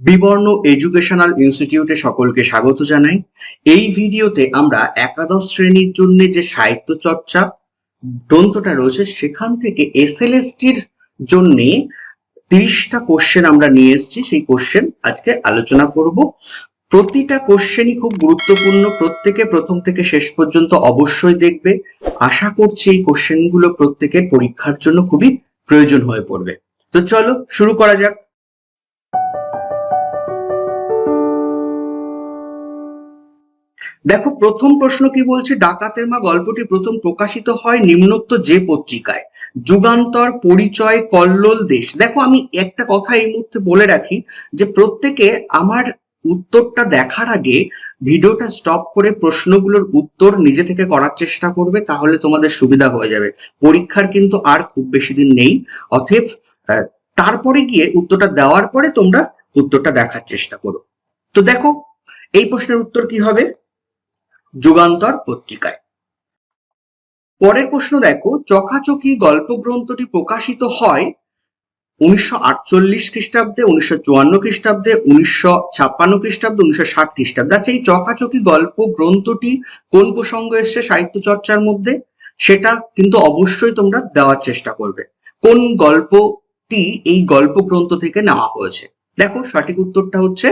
বিবর্ণ এডুকেশনাল ইনস্টিটিউটে সকলকে স্বাগত জানাই। এই ভিডিওতে আমরা একাদশ শ্রেণির জন্য যে সাহিত্য চর্চা গ্রন্থটা রয়েছে, সেখান থেকে এসএলএসটির জন্য তিরিশটা কোশ্চেন আমরা নিয়ে এসেছি। সেই কোশ্চেন আজকে আলোচনা করব। প্রতিটা কোশ্চেনই খুব গুরুত্বপূর্ণ। প্রত্যেকে প্রথম থেকে শেষ পর্যন্ত অবশ্যই দেখবে। আশা করছি এই কোশ্চেনগুলো প্রত্যেকের পরীক্ষার জন্য খুবই প্রয়োজন হয়ে পড়বে। তো চলো, শুরু করা যাক। দেখো প্রথম প্রশ্ন কি বলছে? ডাকাতের মা গল্পটি প্রথম প্রকাশিত হয় নিম্নোক্ত যে পত্রিকায়। যুগান্তর পরিচয় কল্লোল দেশ। দেখো আমি একটা কথা এই মুহূর্তে বলে রাখি যে প্রত্যেকে আমার উত্তরটা দেখার আগে ভিডিওটা স্টপ করে প্রশ্নগুলোর উত্তর নিজে থেকে করার চেষ্টা করবে তাহলে তোমাদের সুবিধা হয়ে যাবে। পরীক্ষার কিন্তু আর খুব বেশি দিন নেই। আহ, তারপরে গিয়ে উত্তরটা দেওয়ার পরে তোমরা উত্তরটা দেখার চেষ্টা করো। তো দেখো এই প্রশ্নের উত্তর কি হবে? যুগান্তর পত্রিকায়। পরের প্রশ্ন দেখো, চকাচকি গল্প গ্রন্থটি প্রকাশিত হয় উনিশশো আটচল্লিশ খ্রিস্টাব্দে, উনিশশো চুয়ান্ন খ্রিস্টাব্দে, উনিশশো ছাপ্পান্ন খ্রিস্টাব্দে, উনিশশো ষাট খ্রিস্টাব্দে। আচ্ছা এই চকাচকি গল্প গ্রন্থটি কোন প্রসঙ্গ এসছে সাহিত্য চর্চার মধ্যে? সেটা কিন্তু অবশ্যই তোমরা দেওয়ার চেষ্টা করবে। কোন গল্পটি এই গল্প গ্রন্থ থেকে নেওয়া হয়েছে? দেখো, সঠিক উত্তরটা হচ্ছে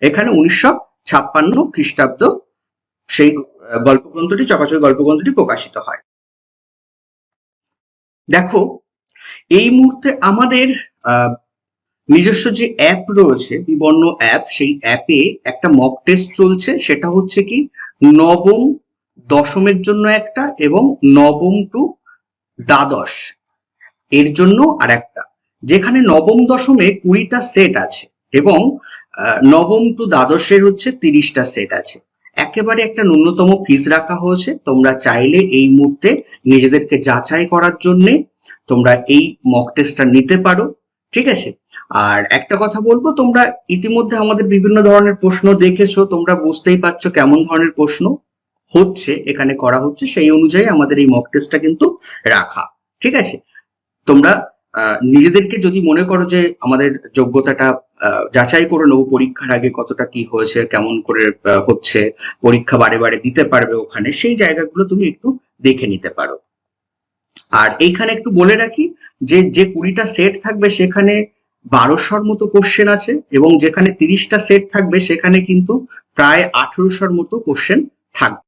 এখানে উনিশশো ছাপ্পান্ন খ্রিস্টাব্দ সেই আহ, গল্প চকাচক গল্প গ্রন্থটি প্রকাশিত হয়। দেখো এই মুহূর্তে আমাদের নিজস্ব যে অ্যাপ রয়েছে বিবর্ণ অ্যাপ সেই অ্যাপে একটা মক টেস্ট চলছে। সেটা হচ্ছে কি নবম দশমের জন্য একটা এবং নবম টু দ্বাদশ এর জন্য আর একটা যেখানে নবম দশমে কুড়িটা সেট আছে এবং নবম টু দ্বাদশের হচ্ছে তিরিশটা সেট আছে। একেবারে একটা ন্যূনতম ফিস রাখা হয়েছে। তোমরা চাইলে এই মুহূর্তে নিজেদেরকে যাচাই করার জন্যে তোমরা এই মক টেস্টটা নিতে পারো, ঠিক আছে? আর একটা কথা বলব, তোমরা ইতিমধ্যে আমাদের বিভিন্ন ধরনের প্রশ্ন দেখেছ, তোমরা বুঝতেই পারছ কেমন ধরনের প্রশ্ন হচ্ছে, এখানে করা হচ্ছে, সেই অনুযায়ী আমাদের এই মক টেস্টটা কিন্তু রাখা, ঠিক আছে? তোমরা নিজেদেরকে যদি মনে করো যে আমাদের যোগ্যতাটা যাচাই করে নেব পরীক্ষার আগে কতটা কি হয়েছে, কেমন করে হচ্ছে, পরীক্ষা বারে বারে দিতে পারবে ওখানে, সেই জায়গাগুলো তুমি একটু দেখে নিতে পারো। আর এইখানে একটু বলে রাখি যে যে কুড়িটা সেট থাকবে সেখানে বারোশোর মতো কোশ্চেন আছে এবং যেখানে তিরিশটা সেট থাকবে সেখানে কিন্তু প্রায় আঠেরোশোর মতো কোশ্চেন থাকবে।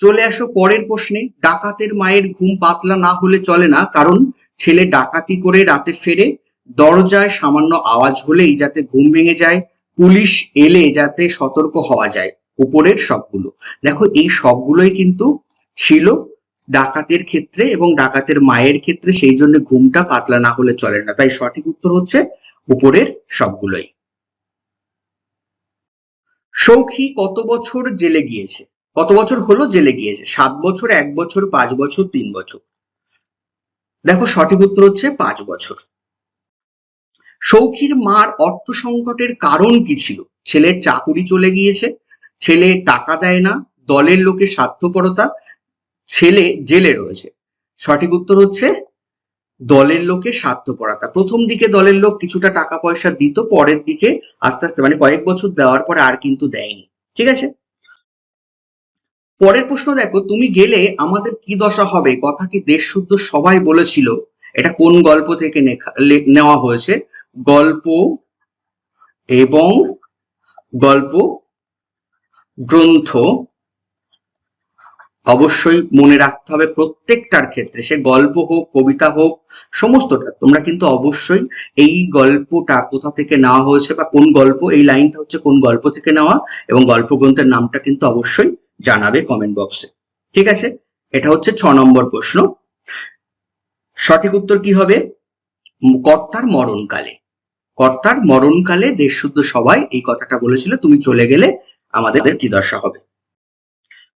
চলে আসো পরের প্রশ্নে। ডাকাতের মায়ের ঘুম পাতলা না হলে চলে না, কারণ ছেলে ডাকাতি করে রাতে ফেরে দরজায় সামান্য আওয়াজ হলেই যাতে ঘুম ভেঙে যায়, পুলিশ এলে যাতে সতর্ক হওয়া যায় উপরের সবগুলো। দেখো, এই সবগুলোই কিন্তু ছিল ডাকাতের ক্ষেত্রে এবং ডাকাতের মায়ের ক্ষেত্রে, সেই জন্য ঘুমটা পাতলা না হলে চলে না। তাই সঠিক উত্তর হচ্ছে উপরের সবগুলোই। সৌখী কত বছর জেলে গিয়েছে? কত বছর হলো জেলে গিয়েছে? সাত বছর, এক বছর, পাঁচ বছর, তিন বছর? দেখো সঠিক উত্তর হচ্ছে পাঁচ বছর। সৌখীর মার অর্থ সংকটের কারণ কি ছিল? ছেলের চাকুরি চলে গিয়েছে, ছেলে টাকা দেয় না, দলের লোকের স্বার্থপরতা, ছেলে জেলে রয়েছে। সঠিক উত্তর হচ্ছে দলের লোকের স্বার্থপরতা। প্রথম দিকে দলের লোক কিছুটা টাকা পয়সা দিত, পরের দিকে আস্তে আস্তে মানে কয়েক বছর দেওয়ার পরে আর কিন্তু দেয়নি। ঠিক আছে? পরের প্রশ্ন দেখো, তুমি গেলে আমাদের কি দশা হবে? কথা কি দেশ শুদ্ধ সবাই বলেছিল? এটা কোন গল্প থেকে নেওয়া হয়েছে? গল্প এবং গল্প গ্রন্থ অবশ্যই মনে রাখতে হবে প্রত্যেকটার ক্ষেত্রে। সে গল্প হোক, কবিতা হোক, সমস্তটা। তোমরা কিন্তু অবশ্যই এই গল্পটা কোথা থেকে নেওয়া হয়েছে বা কোন গল্প, এই লাইনটা হচ্ছে কোন গল্প থেকে নেওয়া এবং গল্প গ্রন্থের নামটা কিন্তু অবশ্যই জানাবে কমেন্ট বক্সে ঠিক আছে? এটা হচ্ছে ছ নম্বর প্রশ্ন। সঠিক উত্তর কি হবে? কর্তার মরণকালে। কর্তার মরণকালে দেশশুদ্ধ সবাই এই কথাটা বলেছিল, তুমি চলে গেলে আমাদের কি দশা হবে?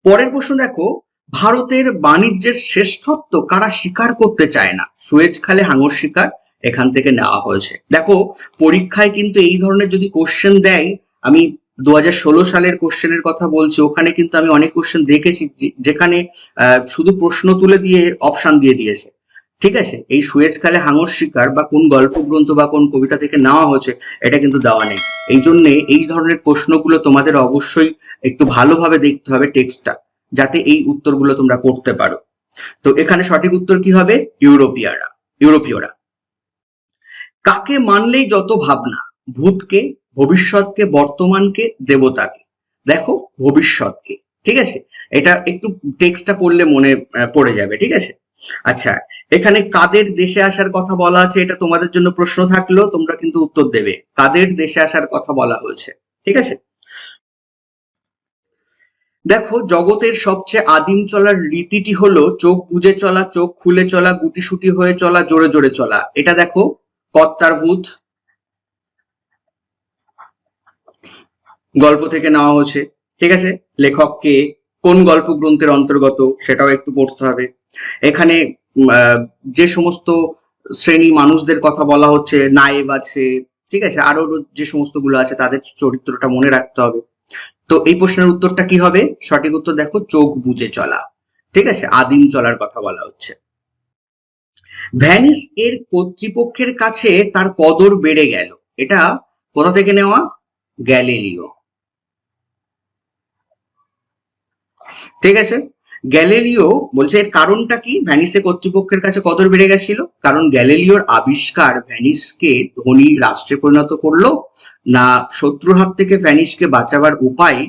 পরের প্রশ্ন দেখো, ভারতের বাণিজ্যের শ্রেষ্ঠত্ব কারা স্বীকার করতে চায় না? সুয়েজ খালে হাঙর শিকার এখান থেকে নেওয়া হয়েছে। দেখো, পরীক্ষায় কিন্তু এই ধরনের যদি কোশ্চেন দেয়, আমি দু হাজার ষোলো সালের কোশ্চেনের কথা বলছি, ওখানে কিন্তু আমি অনেক কোশ্চেন দেখেছি যেখানে শুধু প্রশ্ন তুলে দিয়ে অপশন দিয়ে দিয়েছে। ঠিক আছে? এই সুয়েজ খালে হাঙর শিকার বা কোন গল্প গ্রন্থ বা কোন কবিতা থেকে নেওয়া হয়েছে, এটা কিন্তু দেওয়া নেই। এই জন্য এই ধরনের প্রশ্নগুলো তোমাদের অবশ্যই একটু ভালোভাবে দেখতে হবে টেক্সটটা, যাতে এই উত্তরগুলো তোমরা করতে পারো। তো এখানে সঠিক উত্তর কি হবে? ইউরোপিয়ারা। ইউরোপীয়রা। কাকে মানলেই যত ভাবনা ভূতকে, ভবিষ্যৎকে, বর্তমানকে, দেবতাকে। দেখো, ভবিষ্যৎকে। ঠিক আছে? এটা একটু টেক্সটটা পড়লে মনে পড়ে যাবে। ঠিক আছে? আচ্ছা এখানে কাদের দেশে আসার কথা বলা আছে এটা তোমাদের জন্য প্রশ্ন থাকলেও তোমরা কিন্তু উত্তর দেবে। কাদের দেশে আসার কথা বলা হয়েছে? ঠিক আছে? দেখো, জগতের সবচেয়ে আদিম চলার রীতিটি হলো, চোখ বুজে চলা, চোখ খুলে চলা, গুটিসুটি হয়ে চলা, জোরে জোরে চলা। এটা দেখো, কর্তার ভূত গল্প থেকে নেওয়া হয়েছে। ঠিক আছে? লেখক কে কোন গল্প গ্রন্থের অন্তর্গত সেটাও একটু পড়তে হবে। এখানে যে সমস্ত শ্রেণি মানুষদের কথা বলা হচ্ছে, নায়েব আছে, ঠিক আছে? আরও যে সমস্তগুলো আছে, তাদের চরিত্রটা মনে রাখতে হবে। তো এই প্রশ্নের উত্তরটা কি হবে? সঠিক উত্তর দেখো, চোখ বুজে চলা। ঠিক আছে? আদিম চলার কথা বলা হচ্ছে। ভ্যানিস এর কর্তৃপক্ষের কাছে তার কদর বেড়ে গেল। এটা কোথা থেকে নেওয়া? গ্যালিলিও। ঠিক আছে? গ্যালিলিও বলছে এর কারণটা কি? ভ্যানিসে কর্তৃপক্ষের কাছে কদর বেড়ে গেছিল। কারণ গ্যালিলিওর আবিষ্কার ভ্যানিসকে ধনী রাষ্ট্রে পরিণত করল। না, শত্রুর হাত থেকে ভ্যানিসকে বাঁচাবার উপায়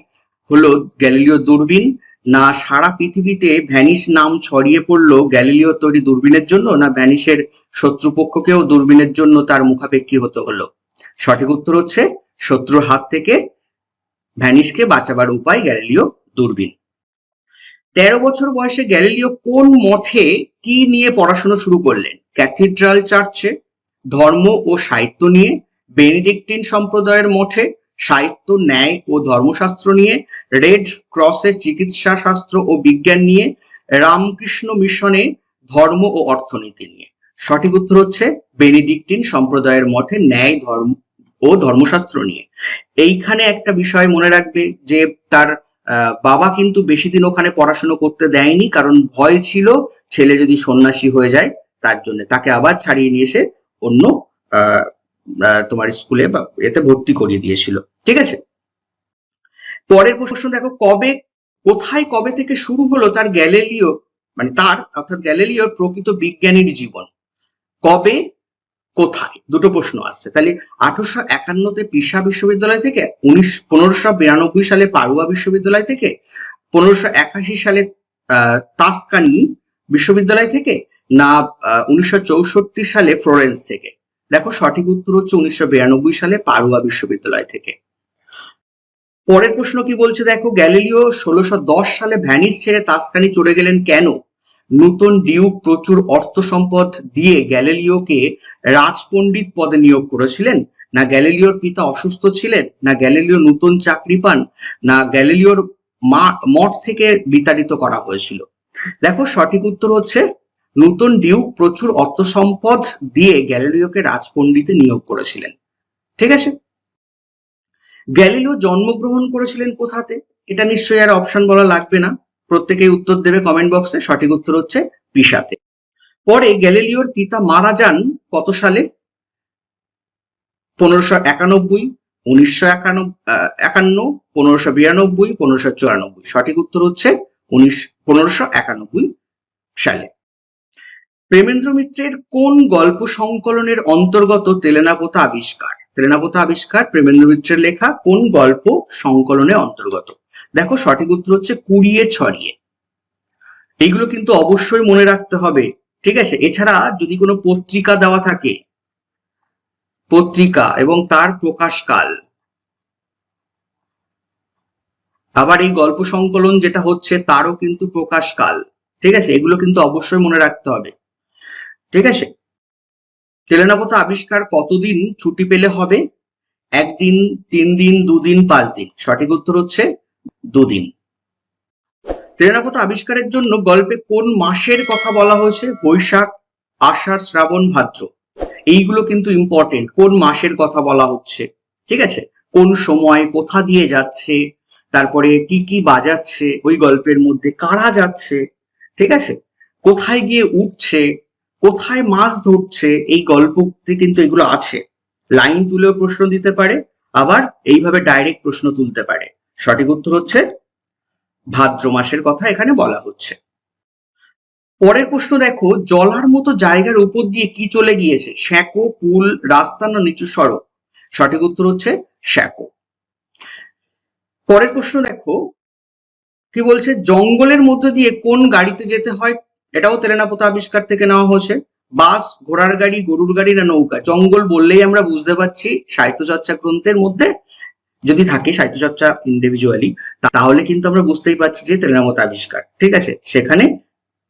হলো গ্যালিলিও দূরবীন। না, সারা পৃথিবীতে ভ্যানিস নাম ছড়িয়ে পড়ল গ্যালিলিও তৈরি দূরবীনের জন্য। না ভ্যানিসের শত্রুপক্ষকেও দূরবীনের জন্য তার মুখাপেক্ষী হতে হলো। সঠিক উত্তর হচ্ছে, শত্রুর হাত থেকে ভ্যানিসকে বাঁচাবার উপায় গ্যালিলিও দূরবীন। তেরো বছর বয়সে গ্যালিলিও কোন মঠে কি নিয়ে পড়াশোনা শুরু করলেন? ক্যাথিড্রাল চার্চে, ধর্ম ও সাহিত্য নিয়ে, বেনেডিক্টিন সম্প্রদায়ের মঠে, সাহিত্য, ন্যায় ও ধর্মশাস্ত্র নিয়ে, রেড ক্রসে চিকিৎসা শাস্ত্র ও বিজ্ঞান নিয়ে, রামকৃষ্ণ মিশনে ধর্ম ও অর্থনীতি নিয়ে। সঠিক উত্তর হচ্ছে বেনেডিক্টিন সম্প্রদায়ের মঠে ন্যায়, ধর্ম ও ধর্মশাস্ত্র নিয়ে। এইখানে একটা বিষয় মনে রাখবে যে তার বাবা কিন্তু বেশি দিন ওখানে পড়াশোনা করতে দেয়নি, কারণ ভয় ছিল ছেলে যদি সন্ন্যাসী হয়ে যায়, তার জন্য। তাকে আবার ছাড়িয়ে নিয়ে এসে অন্য তোমার স্কুলে বা এতে ভর্তি করিয়ে দিয়েছিল। ঠিক আছে? পরের প্রশ্ন দেখো, কবে, কোথায় কবে থেকে শুরু হলো তার গ্যালিলিও মানে তার, অর্থাৎ গ্যালিলিওর প্রকৃত বিজ্ঞানীর জীবন? কবে কোথায়? দুটো প্রশ্ন আসছে। তাহলে আঠারোশো একান্নতে পিসা বিশ্ববিদ্যালয় থেকে উনিশ, পনেরোশো বিরানব্বই সালে পাড়ুয়া বিশ্ববিদ্যালয় থেকে, পনেরোশো একাশি সালে তাসকানি বিশ্ববিদ্যালয় থেকে, না উনিশশো চৌষট্টি সালে ফ্লোরেন্স থেকে। দেখো সঠিক উত্তর হচ্ছে উনিশশো বিরানব্বই সালে পাড়ুয়া বিশ্ববিদ্যালয় থেকে। পরের প্রশ্ন কি বলছে? দেখো গ্যালিলিও ষোলোশো সালে ভ্যানিস ছেড়ে তাসকানি চলে গেলেন কেন? নূতন ডিউক প্রচুর অর্থ সম্পদ দিয়ে গ্যালিলিওকে রাজপণ্ডিত পদে নিয়োগ করেছিলেন। না গ্যালিলিওর পিতা অসুস্থ ছিলেন, না গ্যালিলিও নতুন চাকরি পান, না গ্যালিলিওর মা, মঠ থেকে বিতাড়িত করা হয়েছিল। দেখো সঠিক উত্তর হচ্ছে, নতুন ডিউক প্রচুর অর্থ সম্পদ দিয়ে গ্যালিলিওকে রাজপণ্ডিতে নিয়োগ করেছিলেন। ঠিক আছে? গ্যালিলিও জন্মগ্রহণ করেছিলেন কোথাতে? এটা নিশ্চয়ই আর অপশন বলা লাগবে না। প্রত্যেকেই উত্তর দেবে কমেন্ট বক্সে সঠিক উত্তর হচ্ছে পিসাতে পরে গ্যালিলিওর পিতা মারা যান কত সালে? পনেরোশো একানব্বই, উনিশশো একান্ন, পনেরোশো বিরানব্বই, পনেরোশো চুরানব্বই। সঠিক উত্তর হচ্ছে উনিশ, পনেরোশো একানব্বই সালে। প্রেমেন্দ্র মিত্রের কোন গল্প সংকলনের অন্তর্গত তেলেনাপোতা আবিষ্কার? তেলেনাপোতা আবিষ্কার প্রেমেন্দ্র মিত্রের লেখা কোন গল্প সংকলনের অন্তর্গত? দেখো সঠিক উত্তর হচ্ছে কুড়িয়ে ছড়িয়ে। এইগুলো কিন্তু অবশ্যই মনে রাখতে হবে, ঠিক আছে? এছাড়া যদি কোনো পত্রিকা দেওয়া থাকে, পত্রিকা এবং তার প্রকাশকাল, আবার এই গল্প সংকলন যেটা হচ্ছে তারও কিন্তু প্রকাশকাল, ঠিক আছে? এগুলো কিন্তু অবশ্যই মনে রাখতে হবে, ঠিক আছে? তেলেনাপথা আবিষ্কার কতদিন ছুটি পেলে হবে? একদিন, তিন দিন, দুদিন, পাঁচ দিন। সঠিক উত্তর হচ্ছে দুদিন। তেলেনাপথা আবিষ্কারের জন্য গল্পে কোন মাসের কথা বলা হয়েছে? বৈশাখ, আষাঢ়, শ্রাবণ, ভাদ্র। এইগুলো কিন্তু ইম্পর্টেন্ট কোন মাসের কথা বলা হচ্ছে। ঠিক আছে? কোন সময়, কোথা দিয়ে যাচ্ছে, তারপরে কি কি বাজাচ্ছে, ওই গল্পের মধ্যে কারা যাচ্ছে। ঠিক আছে? কোথায় গিয়ে উঠছে, কোথায় মাছ ধরছে, এই গল্পতে কিন্তু এগুলো আছে। লাইন তুলেও প্রশ্ন দিতে পারে, আবার এইভাবে ডাইরেক্ট প্রশ্ন তুলতে পারে। সঠিক উত্তর হচ্ছে ভাদ্র মাসের কথা এখানে বলা হচ্ছে। পরের প্রশ্ন দেখো, জলার মতো জায়গার উপর দিয়ে কি চলে গিয়েছে? শ্যাকো, পুল, রাস্তা না নিচু সড়ক? সঠিক উত্তর হচ্ছে শ্যাকো। পরের প্রশ্ন দেখো, কি বলছে? জঙ্গলের মধ্যে দিয়ে কোন গাড়িতে যেতে হয়? এটাও তেলেনাপোতা আবিষ্কার থেকে নেওয়া হয়েছে। বাস, ঘোড়ার গাড়ি, গরুর গাড়ি না নৌকা? জঙ্গল বললেই আমরা বুঝতে পারছি সাহিত্য চর্চা গ্রন্থের মধ্যে যদি থাকে সাহিত্য চর্চা ইন্ডিভিজুয়ালি তাহলে কিন্তু আমরা বুঝতেই পারছি যে তেলেনামতা আবিষ্কার। ঠিক আছে? সেখানে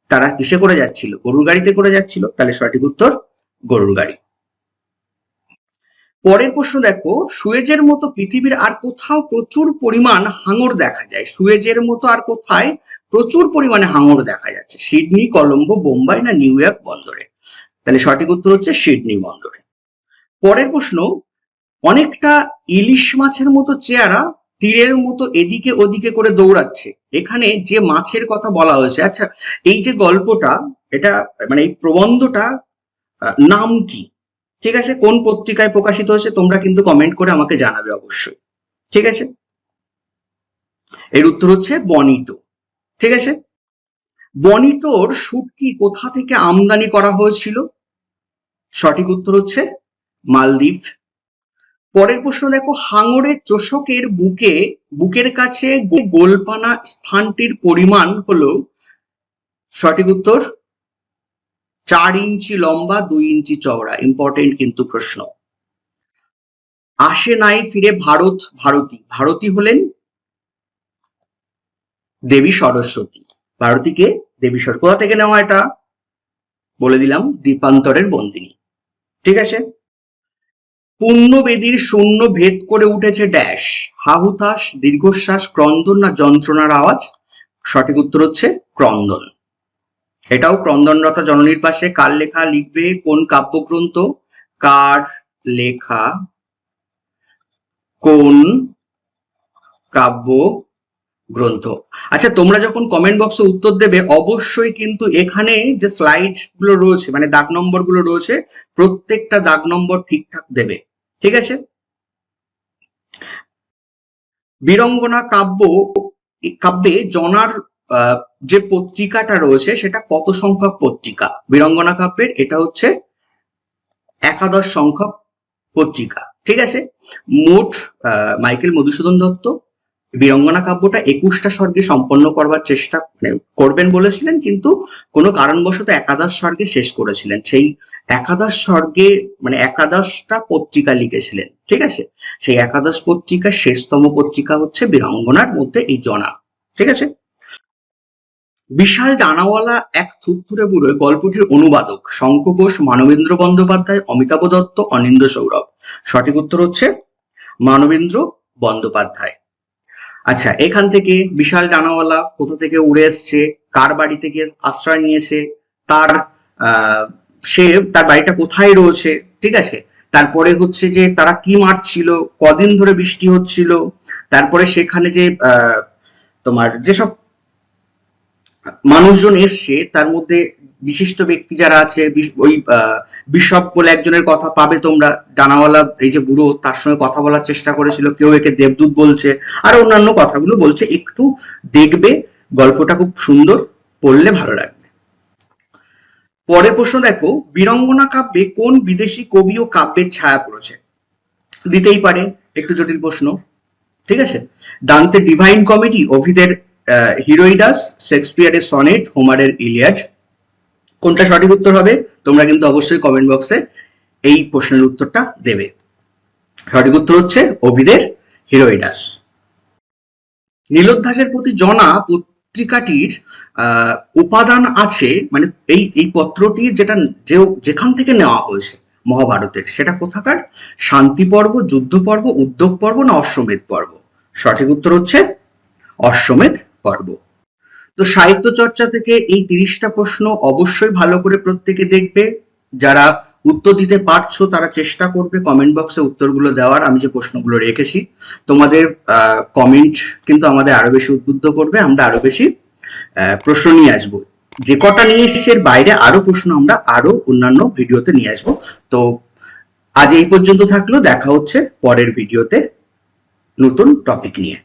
তারা কিসে করে যাচ্ছিল? গরুর গাড়িতে করে যাচ্ছিল? তাহলে সঠিক উত্তর, গরুর গাড়ি। পরের প্রশ্ন দেখো, সুয়েজের মতো পৃথিবীর আর কোথাও প্রচুর পরিমাণ হাঙর দেখা যায়। সুয়েজের মতো আর কোথায় প্রচুর পরিমাণে হাঙর দেখা যাচ্ছে? সিডনি, কলম্বো, বোম্বাই না নিউ ইয়র্ক বন্দরে? তাহলে সঠিক উত্তর হচ্ছে সিডনি বন্দরে। পরের প্রশ্ন অনেকটা ইলিশ মাছের মতো চেহারা তীরের মতো এদিকে ওদিকে করে দৌড়াচ্ছে। এখানে যে মাছের কথা বলা হয়েছে আচ্ছা এই যে গল্পটা, এটা মানে এই প্রবন্ধটা নাম কি? ঠিক আছে, কোন পত্রিকায় প্রকাশিত হয়েছে তোমরা কিন্তু কমেন্ট করে আমাকে জানাবে অবশ্যই। ঠিক আছে? এর উত্তর হচ্ছে বনিটো ঠিক আছে? বনিটোর শুটকি কোথা থেকে আমদানি করা হয়েছিল? সঠিক উত্তর হচ্ছে মালদ্বীপ। পরের প্রশ্ন দেখো, হাঙরের চোষকের বুকে, বুকের কাছে গোলপানা স্থানটির পরিমাণ হলো, সঠিক উত্তর, চার ইঞ্চি লম্বা, দুই ইঞ্চি চওড়া ইম্পর্টেন্ট কিন্তু প্রশ্ন। আসে নাই ফিরে ভারত, ভারতী। ভারতী হলেন দেবী সরস্বতী। ভারতীকে দেবী সরস্বতী। কোথা থেকে নেওয়া এটা? বলে দিলাম, দীপান্তরের বন্দিনী। ঠিক আছে? পুণ্যবেদীর শূন্য ভেদ করে উঠেছে ড্যাশ। হাহুতাস দীর্ঘশ্বাস, ক্রন্দন না যন্ত্রণার আওয়াজ? সঠিক উত্তর হচ্ছে ক্রন্দন। এটাও ক্রন্দনরতা জননীর পাশে কার লেখা লিখবে, কোন কাব্যগ্রন্থ? কার লেখা? কোন কাব্য গ্রন্থ আচ্ছা তোমরা যখন কমেন্ট বক্সে উত্তর দেবে, অবশ্যই কিন্তু এখানে যে স্লাইডগুলো রয়েছে মানে দাগ নম্বরগুলো রয়েছে, প্রত্যেকটা দাগ নম্বর ঠিকঠাক দেবে। ঠিক আছে? বীরঙ্গনা কাব্য, কাব্যে জনার যে পত্রিকাটা রয়েছে সেটা কত সংখ্যক পত্রিকা? বীরঙ্গনা কাব্যের এটা হচ্ছে একাদশ সংখ্যক পত্রিকা। ঠিক আছে? মোট মাইকেল মধুসূদন দত্ত বীরঙ্গনা কাব্যটা একুশটা স্বর্গে সম্পন্ন করবার চেষ্টা মানে করবেন বলেছিলেন, কিন্তু কোনো কারণবশত একাদশ স্বর্গে শেষ করেছিলেন। সেই একাদশ স্বর্গে মানে একাদশটা পত্রিকা লিখেছিলেন, ঠিক আছে? সেই একাদশ পত্রিকার শেষতম পত্রিকা হচ্ছে বীরঙ্গনার মধ্যে এই জনা, ঠিক আছে? বিশাল ডানাওয়ালা এক থুরথুরে বুড়োয় গল্পটির অনুবাদক শঙ্খ ঘোষ, মানবেন্দ্র বন্দ্যোপাধ্যায়, অমিতাভ দত্ত, অনিন্দ্য সৌরভ। সঠিক উত্তর হচ্ছে মানবেন্দ্র বন্দ্যোপাধ্যায়। আচ্ছা এখান থেকে বিশাল ডানাওয়ালা কোথা থেকে উড়ে এসছে, কার বাড়ি থেকে আশ্রয় নিয়েছে, তার সে, তার বাড়িটা কোথায় রয়েছে, ঠিক আছে? তারপরে হচ্ছে যে তারা কি মারছিল কদিন ধরে বৃষ্টি হচ্ছিল, তারপরে সেখানে যে তোমার যেসব মানুষজন এসছে, তার মধ্যে বিশিষ্ট ব্যক্তি যারা আছে ওই বিশপ বলে একজনের কথা পাবে তোমরা। ডানাওয়ালা, এই যে বুড়ো, তার সঙ্গে কথা বলার চেষ্টা করেছিল, কেউ একে দেবদূত বলছে, আর অন্যান্য কথাগুলো বলছে। একটু দেখবে, গল্পটা খুব সুন্দর, পড়লে ভালো লাগবে। পরের প্রশ্ন দেখো, বীরঙ্গনা কাব্যে কোন বিদেশি কবি ও কাব্যের ছায়া পড়েছে? দিতেই পারে, একটু জটিল প্রশ্ন। ঠিক আছে? দান্তে ডিভাইন কমেডি ওভিদের হিরোইডাস, শেক্সপিয়ারের সনেট, হোমারের ইলিয়াড কোনটা সঠিক উত্তর হবে, তোমরা কিন্তু অবশ্যই কমেন্ট বক্সে এই প্রশ্নের উত্তরটা দেবে। সঠিক উত্তর হচ্ছে ওভিদের হিরোইডাস নীলোদ্ধাসের প্রতি জনা পত্রিকাটির উপাদান আছে মানে এই এই পত্রটি যেটা যে, যেখান থেকে নেওয়া হয়েছে মহাভারতের, সেটা কোথাকার? শান্তি পর্ব, যুদ্ধ পর্ব, উদ্যোগ পর্ব না অশ্বমেধ পর্ব? সঠিক উত্তর হচ্ছে অশ্বমেধ পর্ব। তো সাহিত্য চর্চা থেকে এই তিরিশটা প্রশ্ন অবশ্যই ভালো করে প্রত্যেকে দেখবে। যারা উত্তর দিতে পারছ, তারা চেষ্টা করবে কমেন্ট বক্সে উত্তরগুলো দেওয়ার। আমি যে প্রশ্নগুলো রেখেছি, তোমাদের কমেন্ট কিন্তু আমাদের আরও বেশি উদ্বুদ্ধ করবে। আমরা আরও বেশি প্রশ্ন নিয়ে আসব। যে কটা নিয়ে এসেছি, এর বাইরে আরও প্রশ্ন আমরা আরও অন্যান্য ভিডিওতে নিয়ে আসব। তো আজ এই পর্যন্ত থাকল। দেখা হচ্ছে পরের ভিডিওতে নতুন টপিক নিয়ে।